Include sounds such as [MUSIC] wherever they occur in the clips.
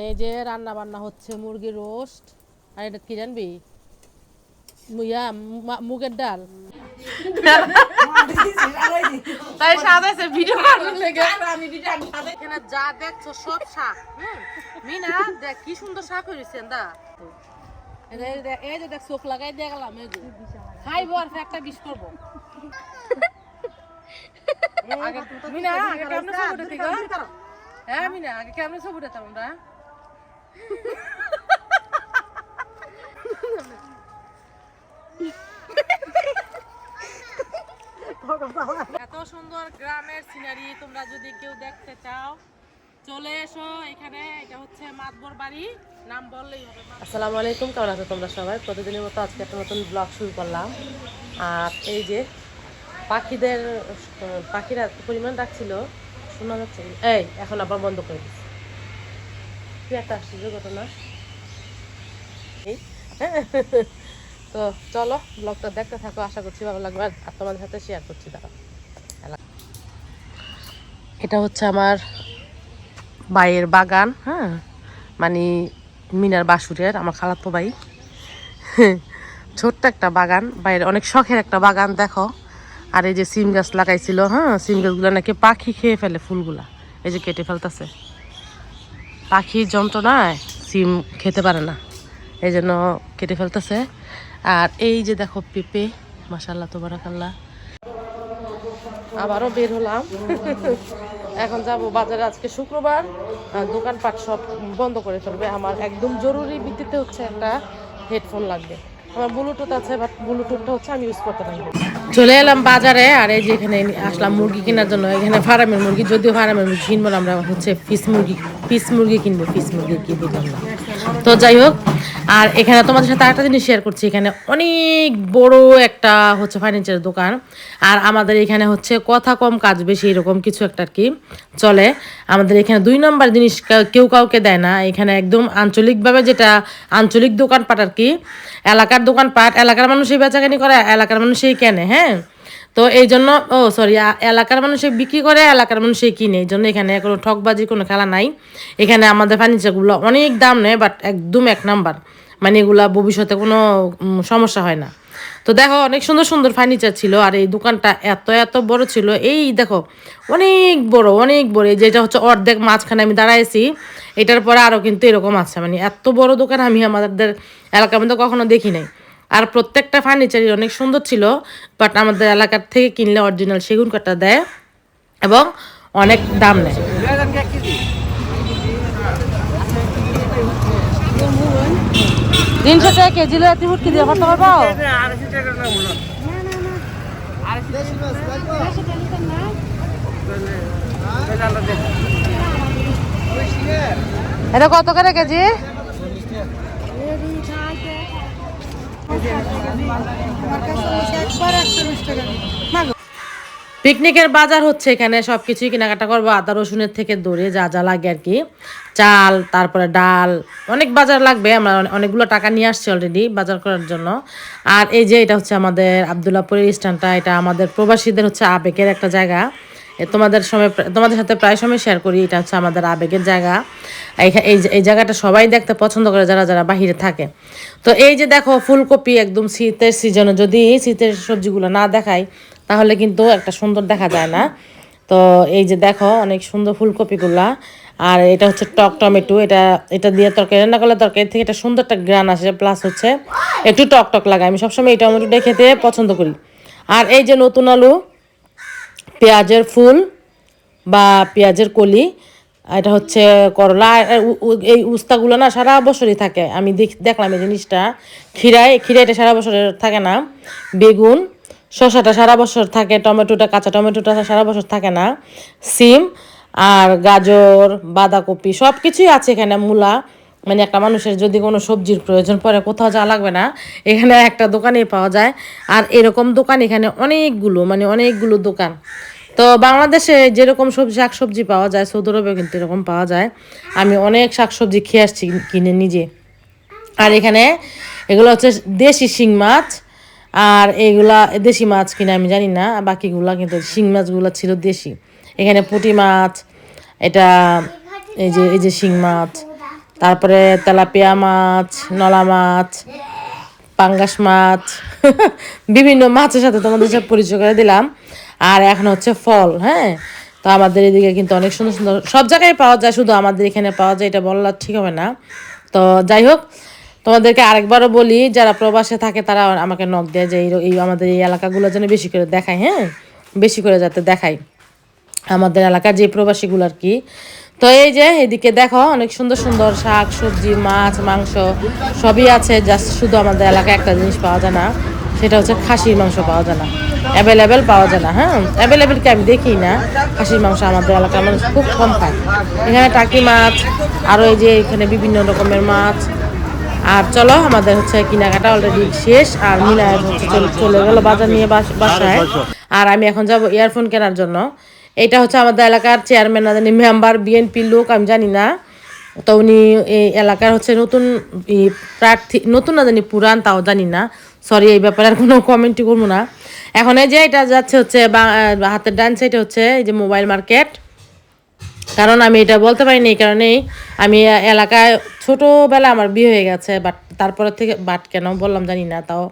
এই যে রান্না বান্না হচ্ছে মুরগির রোস্ট আর এটা কি জানবি? মুগের ডাল। তাই সাদাইছে ভিডিও করার লেগে। এখানে যা দেখছ সব শাক মিনা দেখ কি সুন্দর শাক হয়েছে দা। এই যে- এই যে- দেখ চোখ লাগাই দিয়ে গেলাম এই যে। খাইবো আর একটা বিষ করব। আগে মিনা আগে কেমন হ্যাঁ মিনা আগে কেমন সব উঠে আমরা? এত সুন্দর গ্রামের সিনারি তোমরা যদি কেউ দেখতে চাও, চলে এসো এখানে। এটা হচ্ছে মাতবর বাড়ি, নাম বললেই হবে আসসালামু আলাইকুম, কেমন আছো তোমরা সবাই? প্রতিদিনের মতো আজকে একটা নতুন ব্লগ শুরু করলাম। আর এই যে পাখিদের, পাখিরা পরিমাণ ডাকছিল? শোনা যাচ্ছে? এই, এখন আবার বন্ধ করে দিচ্ছি। একটা আশ্চর্য ঘটনা তো চলো ব্লগটা দেখতে থাকো, আশা করছি ভালো লাগবে। আর তোমাদের সাথে শেয়ার করছি দাঁড়া এটা হচ্ছে আমার বাইয়ের বাগান হ্যাঁ? মানে মিনার বাসুরের, আমার খালাতো ভাই। ছোট্ট একটা বাগান বাইরে অনেক শখের একটা বাগান, দেখো। আর এই যে সিম গাছ লাগাইছিল হ্যাঁ? সিম গাছগুলো নাকি পাখি খেয়ে ফেলে ফুলগুলা, এই যে কেটে ফেলতেছে। পাখির যন্ত্রণায় সিম খেতে পারে না। এই জন্য কেটে ফেলতেছে। আর এই যে দেখো পেঁপে মাসাল্লাহ তোবারাকাল্লাহ। আবারও বের হলাম। এখন যাব বাজারে আজকে শুক্রবার। দোকানপাট সব বন্ধ করে ফেলবে। আমার একদম জরুরি ভিত্তিতে হচ্ছে একটা হেডফোন লাগবে। আমার ব্লুটুথ আছে বাট ব্লুটুথটা হচ্ছে আমি ইউজ করতে পারি চলে এলাম বাজারে, আর এই যে এখানে আসলাম মুরগি কেনার জন্য। এখানে ফার্মের মুরগি, যদিও ফার্মের মুরগি কিনবো আমরা, হচ্ছে ফিস মুরগি ফিস মুরগি কিনবো ফিস মুরগি কি বুঝলাম না। তো যাই হোক, আর এখানে তোমাদের সাথে আরেকটা জিনিস শেয়ার করছি। এখানে অনেক বড় একটা হচ্ছে ফার্নিচারের দোকান, আর আমাদের এখানে হচ্ছে কথা কম, কাজ বেশি, এরকম কিছু একটা আর কি চলে। আমাদের এখানে দুই নম্বর জিনিস কেউ কাউকে দেয় না। এখানে একদম আঞ্চলিকভাবে যেটা আঞ্চলিক দোকানপাট আর কি, এলাকার দোকানপাট, এলাকার মানুষই বেচাকেনি করে, এলাকার মানুষই কেনে হ্যাঁ? তো এই জন্য, ও সরি এলাকার মানুষে বিক্রি করে, এলাকার মানুষই কিনে। এই জন্য এখানে কোনো ঠকবাজি কোনো খেলা নাই। এখানে আমাদের ফার্নিচারগুলো অনেক দাম নেয় বাট একদম এক নাম্বার। মানে এগুলা ভবিষ্যতে কোনো সমস্যা হয় না। তো দেখো, অনেক সুন্দর সুন্দর ফার্নিচার ছিল, আর এই দোকানটা এত এত বড় ছিল। এই দেখো, অনেক বড় অনেক বড়। এই যেটা হচ্ছে অর্ধেক মাঝখানে আমি দাঁড়াইছি, এটার পরে আরও কিন্তু এরকম আছে। মানে এত বড় দোকান আমি আমাদের এলাকার মধ্যে কখনো দেখি নাই। আর প্রত্যেকটা ফার্নিচারই অনেক সুন্দর ছিল বাট আমাদের এলাকার থেকে কিনলে অরিজিনাল সেগুন কাঠটা দেয় এবং অনেক দাম নেয়। তিনশো টাকা কেজি লয়ে তুমি কি দিয়ে পারব এটা কত করে কেজি? পিকনিকের বাজার হচ্ছে এখানে সব কিছুই কেনাকাটা করব। আদা, রসুনের থেকে দৌড়ে, যা যা লাগে আর কি। চাল, তারপরে ডাল, অনেক বাজার লাগবে। আমরা অনেকগুলো টাকা নিয়ে আসছি অলরেডি বাজার করার জন্য। আর এই যে এটা হচ্ছে আমাদের আবদুল্লাপুরের স্ট্যান্ডটা, এটা আমাদের প্রবাসীদের হচ্ছে আবেগের একটা জায়গা। তোমাদের সময় তোমাদের সাথে প্রায় সময় শেয়ার করি, এটা হচ্ছে আমাদের আবেগের জায়গা। এই এই জায়গাটা সবাই দেখতে পছন্দ করে, যারা যারা বাহিরে থাকে। তো এই যে দেখো, ফুলকপি একদম শীতের সিজনে যদি শীতের সবজিগুলো না দেখায় তাহলে কিন্তু একটা সুন্দর দেখা যায় না। তো এই যে দেখো, অনেক সুন্দর ফুলকপিগুলা। আর এটা হচ্ছে টক টমেটো, এটা এটা দিয়ে তরকারি রান্না করলে তরকারি থেকে একটা সুন্দর একটা গ্রান আসে প্লাস হচ্ছে একটু টক টক লাগে। আমি সবসময় এই টমেটোটা খেতে পছন্দ করি। আর এই যে নতুন আলু পেঁয়াজের ফুল বা পেঁয়াজের কলি এটা হচ্ছে করলা এই উস্তাগুলো না সারা বছরই থাকে। আমি দেখ- দেখলাম এই জিনিসটা। খিরায় খিরাইটা সারা বছরের থাকে না। বেগুন, শসাটা সারা বছর থাকে, টমেটোটা, কাঁচা টমেটোটা সারা বছর থাকে না। সিম, আর গাজর, বাঁধাকপি সব কিছুই আছে এখানে মূলা। মানে একটা মানুষের যদি কোনো সবজির প্রয়োজন পড়ে, কোথাও যাওয়া লাগবে না। এখানে একটা দোকানেই পাওয়া যায়। আর এরকম দোকান এখানে অনেকগুলো মানে অনেকগুলো দোকান। তো বাংলাদেশে যেরকম সবজি শাক সবজি পাওয়া যায়, সৌদি আরবেও কিন্তু এরকম পাওয়া যায়। আমি অনেক শাক সবজি খেয়ে আসছি কিনে নিজে। আর এখানে এগুলো হচ্ছে দেশি শিং মাছ। আর এইগুলা দেশি মাছ কিনা আমি জানি না, বাকিগুলা কিন্তু শিং মাছগুলো ছিল দেশি। এখানে পুঁটি মাছ, এটা এই যে এই যে শিং মাছ। তারপরে তেলাপিয়া মাছ, নলা মাছ, পাঙ্গাস মাছ, [LAUGHS] বিভিন্ন মাছের সাথে তোমাদের সব পরিচয় করে দিলাম। আর এখন হচ্ছে ফল হ্যাঁ? তো আমাদের এদিকে কিন্তু অনেক সুন্দর সুন্দর সব জায়গায় পাওয়া যায়, শুধু আমাদের এখানে পাওয়া যায়, এটা বললে ঠিক হবে না। তো যাই হোক, তোমাদেরকে আরেকবারও বলি, যারা প্রবাসে থাকে তারা আমাকে নখ দেয় যে এই আমাদের এই এলাকাগুলো যেন বেশি করে দেখায় হ্যাঁ? বেশি করে যাতে দেখায়। আমাদের এলাকার যে প্রবাসীগুলো আর কি তো এই যে এদিকে দেখো, অনেক সুন্দর সুন্দর শাক, সবজি, মাছ, মাংস সবই আছে জাস্ট শুধু আমাদের এলাকায় একটা জিনিস পাওয়া যায় না, সেটা হচ্ছে খাসির মাংস পাওয়া যায় না। অ্যাভেলেবেল পাওয়া যায় না হ্যাঁ? অ্যাভেলেবেল কি আমি দেখি না, খাসির মাংস আমাদের এলাকার মানুষ খুব কম খায়। এখানে টাকি মাছ আরও এই যে এখানে বিভিন্ন রকমের মাছ। আর চলো, আমাদের হচ্ছে কেনাকাটা অলরেডি শেষ, আর মিনা হচ্ছে চলে- গেল বাজার নিয়ে বাস- বাসায়। আর আমি এখন যাব ইয়ারফোন কেনার জন্য। এটা হচ্ছে আমাদের এলাকার চেয়ারম্যান জানি মেম্বার বিএনপির লোক, আমি জানি না। তো উনি এই এলাকার হচ্ছে নতুন প্রার্থী, নতুন না জানি পুরান, তাও জানি না। সরি এই ব্যাপারে আর কোনো কমেন্টই করব না। এখন এই যে এটা যাচ্ছে হচ্ছে বা- হাতের ডান সাইডে হচ্ছে এই যে মোবাইল মার্কেট কারণ আমি এটা বলতে পারিনি এই কারণেই। আমি এলাকায় ছোটোবেলা আমার বিয়ে হয়ে গেছে বাট তারপরে থেকে বাট কেন বললাম জানি না, তাও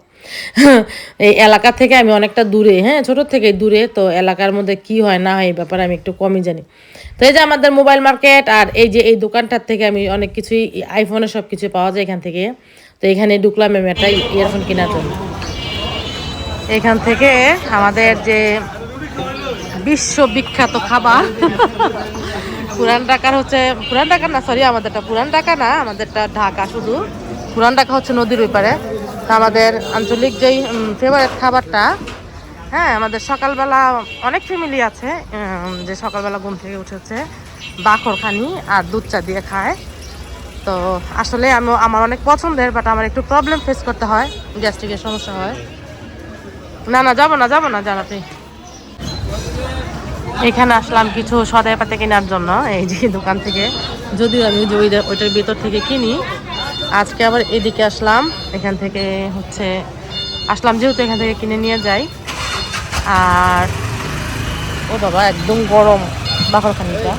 এই এলাকা থেকে আমি অনেকটা দূরে হ্যাঁ ছোটোর থেকে দূরে, তো এলাকার মধ্যে কি হয় না হয় এই ব্যাপারে আমি একটু কমই জানি। তো এই যে আমাদের মোবাইল মার্কেট আর এই যে এই দোকানটার থেকে আমি অনেক কিছুই আইফোনের সব কিছু পাওয়া যায় এখান থেকে। তো এখানে ঢুকলাম আমি একটা ইয়ারফোন কেনার জন্য। এখান থেকে আমাদের যে বিশ্ববিখ্যাত খাবার, পুরান ঢাকার হচ্ছে, পুরান ঢাকা না সরি আমাদেরটা পুরান ঢাকা না, আমাদেরটা ঢাকা শুধু। পুরান ঢাকা হচ্ছে নদীর ওই পারে। আমাদের আঞ্চলিক যেই ফেভারিট খাবারটা হ্যাঁ আমাদের সকালবেলা অনেক ফ্যামিলি আছে যে সকালবেলা ঘুম থেকে উঠেছে, বাখরখানি আর দুধ চা দিয়ে খায়। তো আসলে আমি, আমার অনেক পছন্দের বাট আমার একটু প্রবলেম ফেস করতে হয়, গ্যাস্ট্রিকের সমস্যা হয়। না না, যাব না যাব না আপনি। এখানে আসলাম কিছু সদাই পাতে কেনার জন্য, এই যে দোকান থেকে। যদিও আমি ওইটার ভিতর থেকে কিনি আজকে আবার এদিকে আসলাম। এখান থেকে হচ্ছে আসলাম, যেহেতু এখান থেকে কিনে নিয়ে যাই। আর ও বাবা, একদম গরম বাকরখানিটা।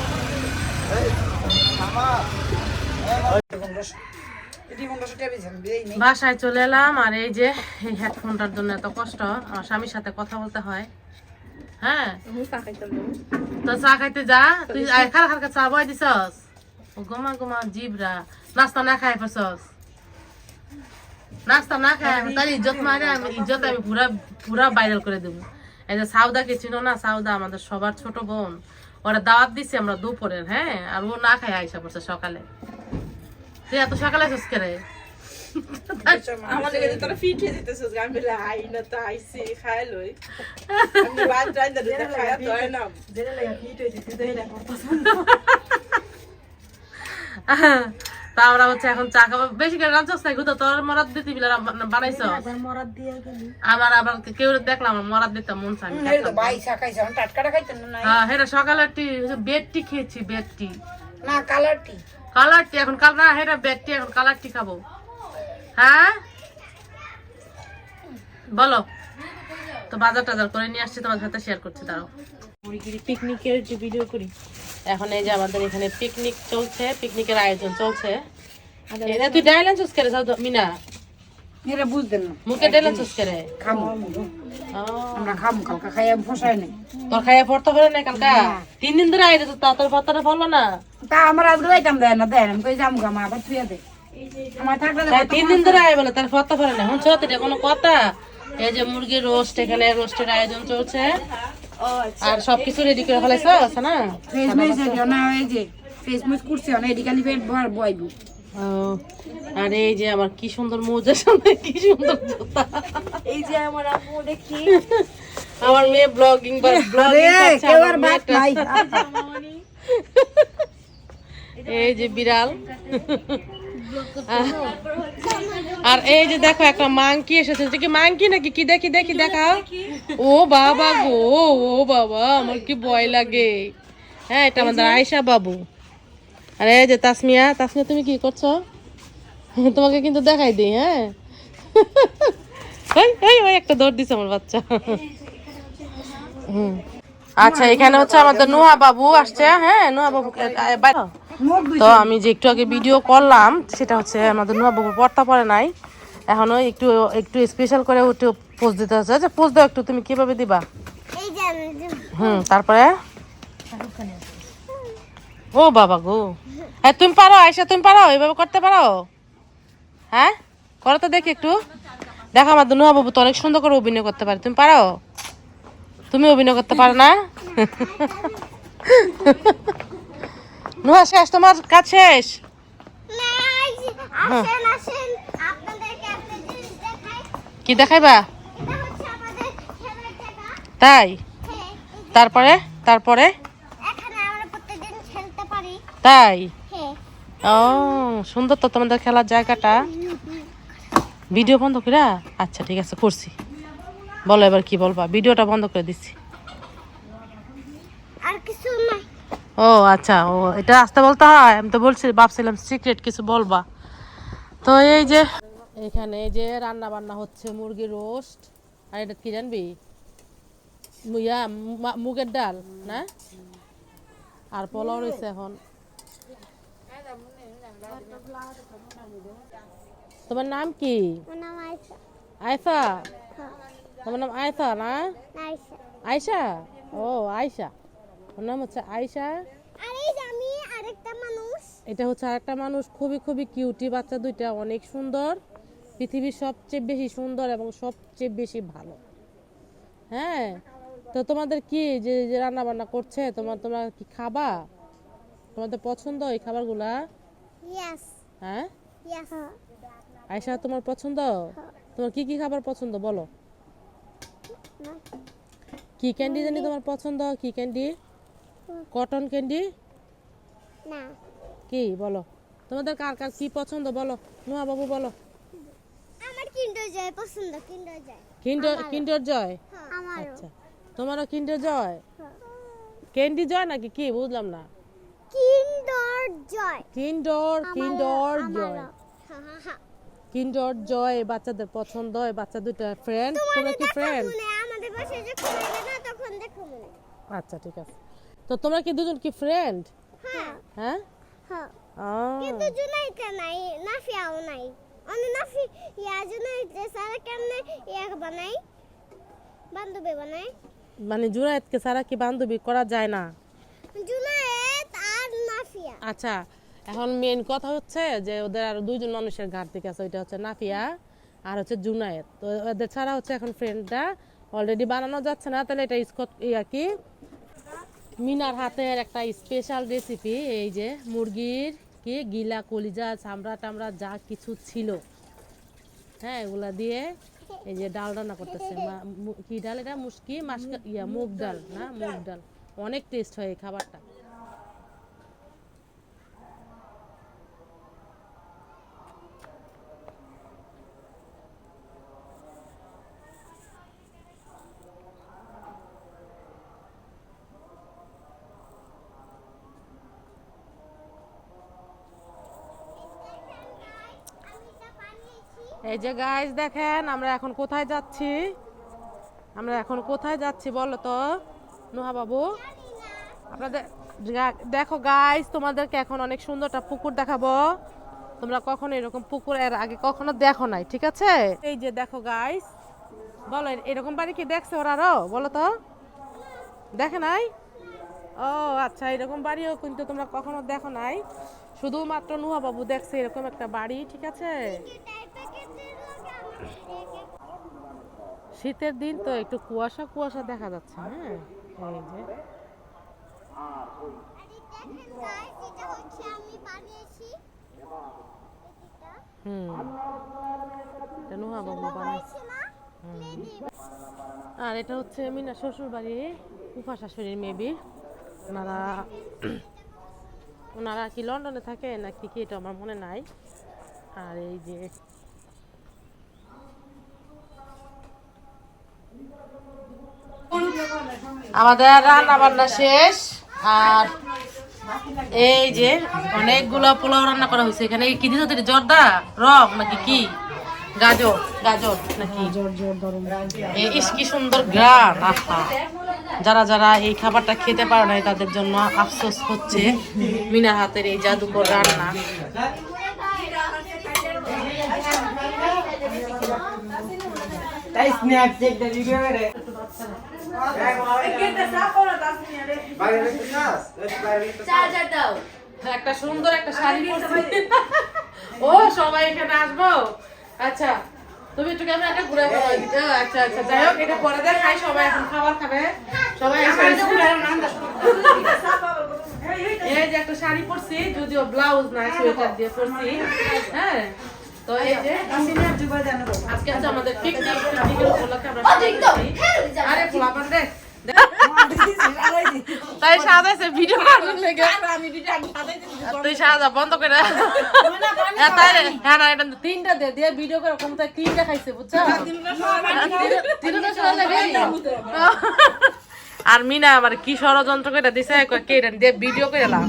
বাসায় চলে এলাম, আর এই যে এই হেডফোনটার জন্য এত কষ্ট। আমার স্বামীর সাথে কথা বলতে হয়। হ্যাঁ? তো চা খাইতে যা। তুই খার খার চা বয় দিছস? গমা গমা জিবরা। নাস্তা না খাই পারছস নাস্তা না খাই তার ইজ্জত মারে আমি ইজ্জত আমি পুরা পুরা ভাইরাল করে দেবো এই যে সাউদাকে চিনো না সাউদা আমাদের সবার ছোট বোন ওরা দাওয়াত দিছি আমরা দুপুরের হ্যাঁ আর ও না খাই আইসা পড়ছে সকালে তুই এত সকালে আসছিস কে রে আমাদের কাছে তোরা ফিট হয়ে যেতেছিস আমি বলে আই না তো আইসি খাই লই আমি বাদ যাই না দিতে খাই তো হয় না তা আমরা হচ্ছে এখন চা খাব। বেশি করে রাঁধছস না গুতো তোর মরাদ দিতে বিলা বানাইছ? আমার আবার কেউ দেখলাম মরাদ দিতে মন চাই হ্যাঁ হেরা সকালে টি বেড টি খেয়েছি বেড টি। না কালার টি। কালার টি এখন কাল না হেরা বেড টি এখন কালার টি খাব। হ্যাঁ? বলো। তো বাজার টাজার করে নিয়ে আসছি তোমার সাথে শেয়ার করছি দাঁড়াও। পিকনিকের যে ভিডিও করি। এখন এই যে আমাদের এখানে পিকনিক চলছে পিকনিকের আয়োজন চলছে। এ, তুই ডাইলেন চুস করে যাও মিনা। এরা বুঝতেন না। মুখে করে খামো আমরা খামো কালকা খাইয়া ফসাই নাই। তোর খাইয়া পড়তে পারে না কালকা? তিন দিন ধরে আইরে তো তোর পড়তে পারল না। তা আমরা আজকে দেয় না দেয় না। কই আবার থুয়ে দে। আমার থাকলে তিন দিন ধরে আয় বলে তার পড়তে পারে না শুনছো তো এটা কোনো কথা? এই যে মুরগির রোস্ট এখানে রোস্টের আয়োজন চলছে। আর সবকিছু রেডি করে ফেলাইছ? আছে না? ফেস মিস না এই যে ফেস মিস করছে না এদিকে খালি পেট ভর বইবু। আর এই যে আমার কি সুন্দর মোজার সামনে কি সুন্দর জুতা। এই যে আমার আপু দেখি। আমার মেয়ে ব্লগিং বা ব্লগিং করছে আমার মেয়েটা। নাই। এই যে বিড়াল। আর এই যে দেখো একটা মাংকি এসেছে। এটা কি মাংকি নাকি? কি দেখি দেখি দেখাও ও বাবা গো ও বাবা আমার কি ভয় লাগে। হ্যাঁ এটা আমাদের আয়সা বাবু। আর এই যে তাসমিয়া তাসমিয়া তুমি কি করছ? তোমাকে কিন্তু দেখাই দিই হ্যাঁ। ওই একটা দৌড় দিছে আমার বাচ্চা। হুম। আচ্ছা এখানে হচ্ছে আমাদের নুহা বাবু আসছে হ্যাঁ নুহা বাবু তো আমি যে একটু আগে ভিডিও করলাম সেটা হচ্ছে আমাদের নবাবু পড়তা পড়ে নাই। এখনও একটু একটু স্পেশাল করে একটু পোজ দিতে হচ্ছে। আচ্ছা পোজ দাও একটু তুমি কীভাবে দিবা? এই যে আমি যে- হুম তারপরে? ও বাবা গো। হ্যাঁ তুমি পারো আয়সা তুমি পারো এইভাবে করতে পারো? হ্যাঁ? করো তো দেখি একটু। দেখো আমার দুনু বাবু তো অনেক সুন্দর করে অভিনয় করতে পারে। তুমি পারো? তুমি অভিনয় করতে পারো না? [LAUGHS] নুহা শেষ তোমার কাজ শেষ? না, এই যে, আসেন আসেন আপনাদেরকে একটা জিনিস দেখাই। কি দেখাইবা? তাই? হ্যাঁ তারপরে? তারপরে? তাই? হ্যাঁ। ও সুন্দর তো তোমাদের খেলার জায়গাটা। ভিডিও বন্ধ করে আচ্ছা ঠিক আছে করছি। বলো এবার কি বলবা? ভিডিওটা বন্ধ করে দিচ্ছি। আর কিছু নাই। ও আচ্ছা ও এটা আসতে বলতে হয় আমি তো বলছি ভাবছিলাম সিক্রেট কিছু বলবা। তো এই যে এখানে এই যে রান্না বান্না হচ্ছে মুরগির রোস্ট আর এটা কি জানবি? ইয়া মুগের ডাল না? আর পোলাও রয়েছে এখন। তোমার নাম কি? আয়সা হ্যাঁ, তোমার নাম আয়সা না? আয়সা ও আয়সা ওর নাম হচ্ছে আয়সা এটা হচ্ছে আরেকটা মানুষ খুবই খুবই কিউটি বাচ্চা দুইটা অনেক সুন্দর। পৃথিবীর সবচেয়ে বেশি সুন্দর এবং সবচেয়ে বেশি ভালো। হ্যাঁ তো তোমাদের কি যে রান্না বান্না করছে তোমার তোমরা কি খাবা? তোমাদের পছন্দ এই খাবারগুলা? হ্যাঁ? আয়সা তোমার পছন্দ? তোমার কি কি খাবার পছন্দ বলো। কি ক্যান্ডি জানি তোমার পছন্দ? কি ক্যান্ডি কটন ক্যান্ডি না। কি? বলো। তোমাদের কার কার কি পছন্দ? বলো। নোয়া বাবু বলো। আমার কিন্ডার জয় পছন্দ কিন্ডার জয় কিন্ডার কিন্ডার জয় আমারও। আচ্ছা। তোমারও কিন্ডার জয় ক্যান্ডি জয় নাকি কি? বুঝলাম না। কিন্ডার জয় কিন্ডর কিন্ডর জয় হা জয় বাচ্চাদের পছন্দ এই বাচ্চা দুটা ফ্রেন্ড তোমরা কি ফ্রেন্ড আমাদের বাসায় যখন না তখন দেখো আচ্ছা ঠিক আছে। তো তোমরা কি দুজন কি ফ্রেন্ড হ্যাঁ। হ্যাঁ? হ্যাঁ। কিন্তু জুনাইতে নাই নাফিয়াও নাই। অন্য নাফি ইয়া জুনাইতে সারা কেমনে ইয়া বানাই? বান্ধবী বানাই। মানে জুনায়েদকে ছাড়া কি বান্ধবী করা যায় না? জুনাইত আর নাফিয়া। আচ্ছা এখন মেন কথা হচ্ছে যে ওদের আর দুইজন মানুষের ঘাট থেকে আছে ওইটা হচ্ছে নাফিয়া আর হচ্ছে জুনায়েদ। তো ওদের ছাড়া হচ্ছে এখন ফ্রেন্ডটা অলরেডি বানানো যাচ্ছে না তাহলে এটা স্কট ইয়া কি? মিনার হাতের একটা স্পেশাল রেসিপি এই যে মুরগির কি গিলা, কলিজা, চামড়া টামড়া, যা কিছু ছিল। হ্যাঁ এগুলা দিয়ে এই যে ডাল রান্না করতেছে। কি ডাল এটা? মুসকি মাস ইয়া, মুগ ডাল, না? মুগ ডাল। অনেক টেস্ট হয় এই খাবারটা। এই যে গাইস দেখেন, আমরা এখন কোথায় যাচ্ছি? আমরা এখন কোথায় যাচ্ছি বলো তো? নোহা বাবু? আপনাদের দেখো গাইস তোমাদেরকে এখন অনেক সুন্দরটা পুকুর দেখাবো। তোমরা কখনো এরকম পুকুর এর আগে কখনো দেখো নাই, ঠিক আছে? এই যে দেখো গাইস বলো, এরকম বাড়ি কি দেখছে ওরা আরও? বলো তো? দেখে নাই? ও আচ্ছা এরকম বাড়িও কিন্তু তোমরা কখনো দেখো নাই। শুধুমাত্র নুহা বাবু দেখছে এরকম একটা বাড়ি, ঠিক আছে? শীতের দিন তো একটু কুয়াশা কুয়াশা দেখা যাচ্ছে হ্যাঁ? এই যে। হুম। আর এটা হচ্ছে মিনা শ্বশুর বাড়ি উফা শাশুড়ির মেবি ওনারা ওনারা কি লন্ডনে থাকে নাকি কি এটা আমার মনে নাই। আর এই যে আমাদের রান্না বান্না শেষ, আর এই যে অনেকগুলো পোলাও রান্না করা হয়েছে। এখানে কি দিছো তুই জর্দা? রং নাকি কি? গাজর। গাজর নাকি? ইস, কি সুন্দর গ্রান আহা। যারা যারা এই খাবারটা খেতে পারে না তাদের জন্য আফসোস হচ্ছে মিনার হাতের এই জাদুকর রান্না। তাই একটা সুন্দর একটা শাড়ি পরছি। ও সবাই এখানে আসব? আচ্ছা তুমি একটু কেমন একটা ঘুরে। ও, আচ্ছা আচ্ছা যাই হোক এটা পরে দেখ সবাই এখন খাবার খাবে। সবাই এই যে একটা শাড়ি পরছি যদিও ব্লাউজ না সোয়েটার দিয়ে পরছি। হ্যাঁ তো এই যে আজকে হচ্ছে আমাদের পিকনিক পিকনিকের উপলক্ষে আমরা আরে পোলাপান দেখ দেখ। তাই সাদাইছে ভিডিও করার লেগে তুই সাদা বন্ধ করে হ্যাঁ। হ্যাঁ না এটা তিনটা দে দিয়ে ভিডিও করে তাই তিনটা খাইছে বুঝছ তিনটা লাগে আর মিনা আবার কি ষড়যন্ত্র করে দিছে কে দিয়ে ভিডিও করে এলাম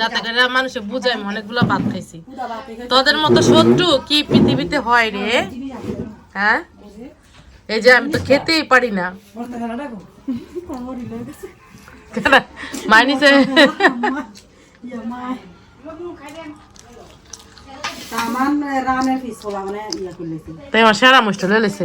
যাতে করে মানুষে বুঝায় আমি অনেকগুলো ভাত খাইছি। তোদের মতো শত্রু কি পৃথিবীতে হয় রে? হ্যাঁ? এই যে আমি তো খেতেই পারি না। মানে তাই আমার সেরা মুষ্ট লেলেছে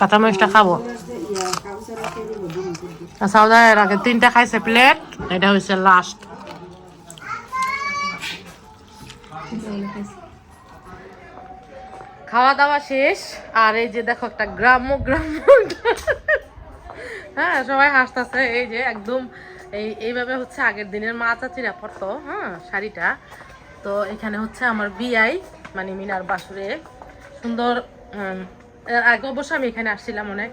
কাঁচা খাব। সাউদা আগে, তিনটা খাইছে প্লেট এটা হচ্ছে লাস্ট খাওয়া দাওয়া শেষ, আর এই যে দেখো একটা গ্রাম্য গ্রাম্য। হ্যাঁ সবাই হাসতেছে, এই যে একদম এই, এইভাবে হচ্ছে আগের দিনের মা চাচিরা পরতো হ্যাঁ শাড়িটা। তো এখানে হচ্ছে আমার বিয়াই মানে মিনার বাসুরে। সুন্দর আগে অবশ্য আমি এখানে আসছিলাম অনেক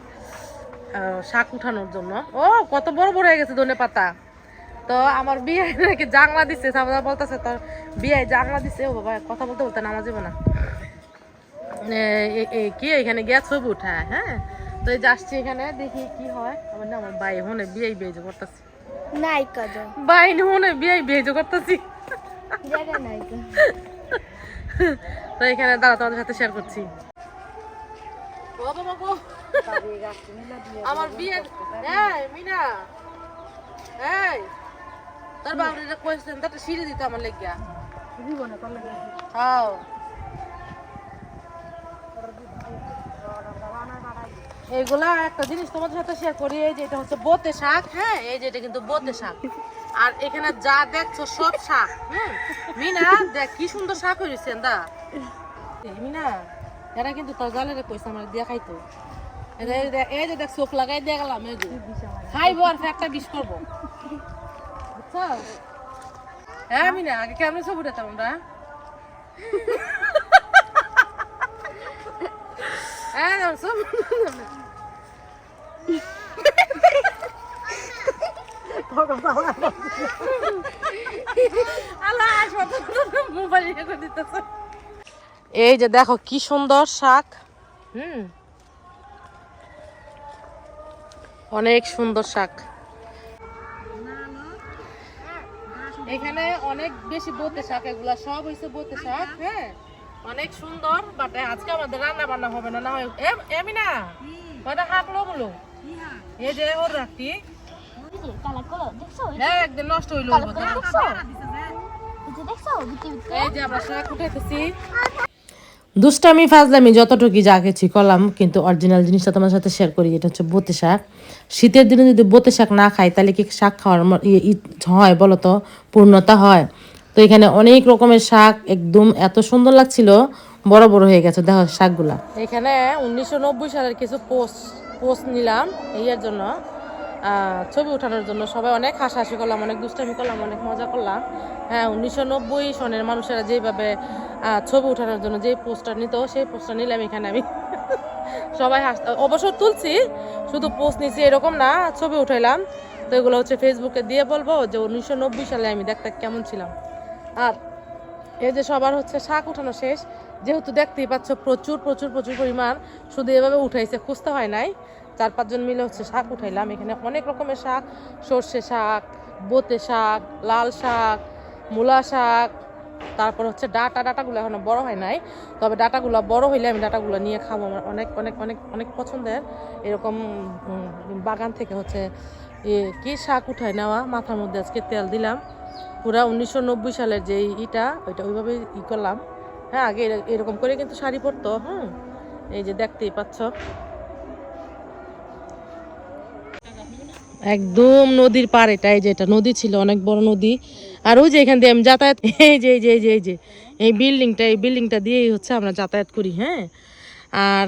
শাক উঠানোর জন্য। ও কত বড় বড় হয়ে গেছে ধনে পাতা। তো আমার বিয়ে [LAUGHS] নাকি জাংলা দিচ্ছে সাবদা বলতেছে তোর বিয়ে জাংলা দিচ্ছে ও বাবা কথা বলতে বলতে নামা যাবে না। কি এখানে গিয়া ছবি উঠায় হ্যাঁ? তো এই যে এখানে দেখি কি হয়। আমার না আমার ভাই হনে বিয়ে বেজে করতেছি। নাই হনে বিয়ে বেজে করতেছি। জায়গা নাই তো তো এখানে দাঁড়া তোমাদের সাথে শেয়ার করছি। ও বাবা। গো আমার বিয়ে এই মিনা। এই তোর বাবুরা কইছেন তো একটা সিঁড়ি দিতে আমার লেগিয়া। হাও। এইগুলা একটা জিনিস তোমাদের সাথে শেয়ার করি এই যে এটা হচ্ছে বোতে শাক হ্যাঁ? এই যে এটা কিন্তু বোতে শাক। আর এখানে যা দেখছ সব শাক হুম? মিনা দেখ কি সুন্দর শাক হয়েছে দা মিনা। এরা কিন্তু তোর জালের কইছে আমার দিয়া খাইতো। এই যে- দেখ, চোখ লাগাই দিয়ে গেলাম, এই যে। খাইবো আর একটা বিষ করব বুঝছ? হ্যাঁ মিনা আগে কেমন ছবি উঠাতাম আমরা? হ্যাঁ ছবি এই যে দেখো কি সুন্দর শাক। হুম। অনেক সুন্দর শাক। এখানে অনেক বেশি বোতে শাক এগুলা সব হয়েছে বোতে শাক হ্যাঁ। অনেক সুন্দর বাট আজকে আমাদের রান্না বান্না হবে না না এমি না ওটা হাঁক লো বলো? এই যে ওর রাখি হ্যাঁ একদিন নষ্ট হইল দেখছ? এই যে আমরা শাক উঠাইতেছি। দুষ্টামি, ফাজলামি যতটুকু যা খেয়েছি করলাম, কিন্তু অরিজিনাল জিনিসটা তোমার সাথে শেয়ার করি, এটা হচ্ছে বোতে শাক। শীতের দিনে যদি বোতে শাক না খাই, তাহলে কি শাক খাওয়ার হয় বলো তো? পূর্ণতা হয়। তো এখানে অনেক রকমের শাক, একদম এত সুন্দর লাগছিল, বড় বড় হয়ে গেছে, দেখো শাকগুলা। এখানে উনিশশো নব্বই সালের কিছু পোস্ট পোস্ট নিলাম এর জন্য। ছবি ওঠানোর জন্য সবাই অনেক হাসাহাসি করলাম, অনেক দুষ্টামি করলাম, অনেক মজা করলাম। হ্যাঁ উনিশশো নব্বই সনের মানুষেরা যেভাবে ছবি ওঠানোর জন্য যে পোস্টার নিত, সেই পোস্টার নিলাম এখানে আমি। [LAUGHS] সবাই হাস অবসর তুলছি, শুধু পোস্ট নিছি এরকম না, ছবি উঠাইলাম। তো এগুলো হচ্ছে ফেসবুকে দিয়ে বলব যে উনিশশো নব্বই সালে আমি দেখতে কেমন ছিলাম। আর এই যে সবার হচ্ছে শাক উঠানো শেষ যেহেতু দেখতেই পাচ্ছ প্রচুর প্রচুর প্রচুর পরিমাণ শুধু এভাবে উঠাইছে, খুঁজতে হয় নাই। চার পাঁচজন মিলে হচ্ছে শাক উঠাইলাম। এখানে অনেক রকমের শাক, সর্ষে শাক, বোতে শাক, লাল শাক, মূলা শাক, তারপর হচ্ছে ডাটা। ডাটাগুলো এখনও বড় হয় নাই। তবে ডাটাগুলো বড় হইলে আমি ডাটাগুলো নিয়ে খাব। আমার অনেক অনেক অনেক অনেক পছন্দের। এরকম বাগান থেকে হচ্ছে কি শাক উঠায় নেওয়া? মাথার মধ্যে আজকে তেল দিলাম। পুরা উনিশশো নব্বই সালের যে ইটা, ওইটা ওইভাবে ই করলাম। হ্যাঁ আগে এরকম করে কিন্তু শাড়ি পরতো, হুম। এই যে দেখতেই পাচ্ছ। একদম নদীর পার এটা এই যে এটা নদী ছিল, অনেক বড় নদী। আর ওই যে এখান দিয়ে আমি যাতায়াত [LAUGHS] এই যে এই যে এই যে এই যে। এই বিল্ডিংটা এই বিল্ডিংটা দিয়েই হচ্ছে আমরা যাতায়াত করি হ্যাঁ। আর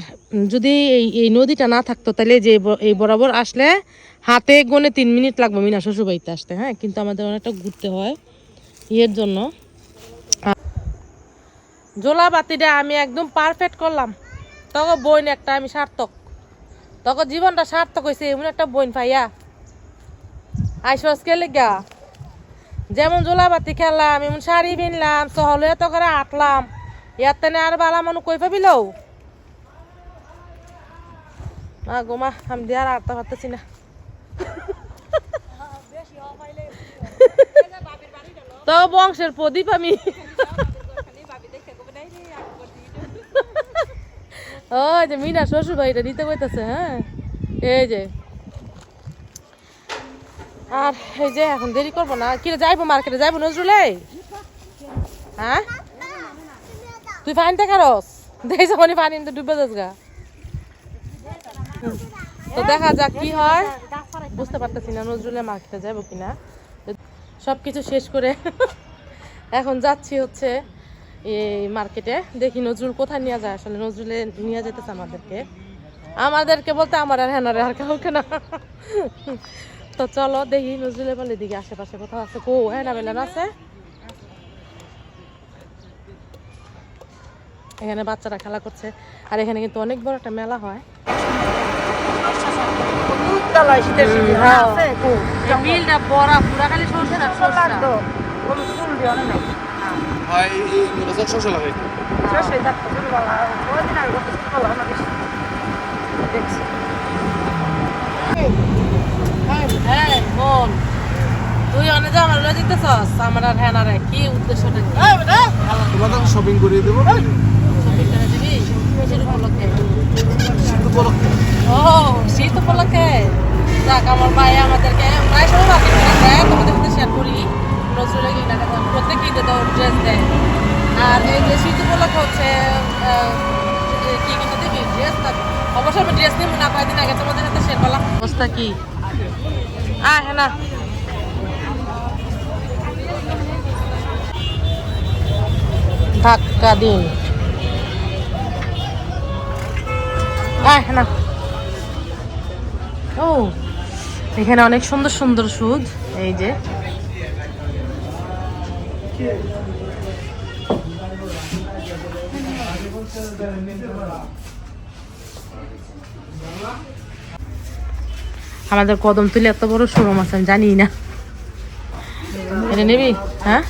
যদি এই এই নদীটা না থাকতো, তাহলে যে এই বরাবর আসলে হাতে গনে তিন মিনিট লাগবে মিনা শ্বশুরবাড়িতে আসতে হ্যাঁ। কিন্তু আমাদের অনেকটা ঘুরতে হয়, ইয়ের জন্য। জোলা বাতিটা আমি একদম পারফেক্ট করলাম। তখন বইন একটা আমি সার্থক। তখন জীবনটা সার্থক হয়েছে এমন একটা বইন পাইয়া। আইসস কে লেগা। যেমন জোলা বাতি খেললাম এমন শাড়ি কিনলাম সহলে এত করে আটলাম। ইয়ার আর বালা মানুষ কই পাবিল মা গো মা আমি দিয়ে আর আটতে পারতেছি না। [LAUGHS] তো বংশের প্রদীপ আমি। ও, যে মিনা শ্বশুর বাড়িটা নিতে কইতেছে হ্যাঁ? এই যে। আর এই যে, এখন দেরি করব না। কি রে যাইবো মার্কেটে? যাইবো নজরুলে হ্যাঁ? তুই ফাইনটা কারস দেখছ মানে পানি তো ডুবে যাস গা। তো দেখা যাক কি হয়। বুঝতে পারতেছি না নজরুলের মার্কেটে যাব কিনা। সব কিছু শেষ করে এখন যাচ্ছি হচ্ছে এই মার্কেটে দেখি নজরুল কোথায় নিয়ে যায়। আসলে নজরুলে নিয়ে যেতেছে আমাদেরকে। আমাদেরকে বলতে আমার আর হ্যানারে আর কাউকে না। তো চলো দেখি নজরুলের বলে দিকে আশেপাশে কোথাও আছে? কো হ্যানা বেলান আছে? এখানে বাচ্চারা খেলা করছে। আর এখানে কিন্তু অনেক বড় একটা মেলা হয়। এই বিলটা বড় পুরা খালি সরষে না? সরষে হয় লাগে হ্যাঁ বল তুই অনেক যা আমার লয়ে দিতেছস আমার আর হ্যাঁ রে কি উদ্দেশ্যটা কি? তোমাদের শপিং করিয়ে দেবো? shopping করে দিবি? কিসের উপলক্ষে? ও শীত উপলক্ষে? যাক আমার ভাই আমাদেরকে প্রায় সময় দেয় তোমাদের সাথে শেয়ার করি। না প্রত্যেক ঈদে তো ড্রেস দেয়। আর এই যে শীত উপলক্ষে হচ্ছে কি কিনতে দিবি ড্রেস অবশ্য আমি ড্রেস নিব না, কয়েকদিন আগে তোমাদের সাথে শেয়ার করলাম। অবস্থা কি? আয় হ্যাঁ না ধাক্কা দিন। আয় হ্যাঁ না ও, এখানে অনেক সুন্দর সুন্দর সুদ, এই যে। আমাদের কদম তুলে এত বড় শোরুম আছে আমি জানি না। এটা নিবি? হ্যাঁ?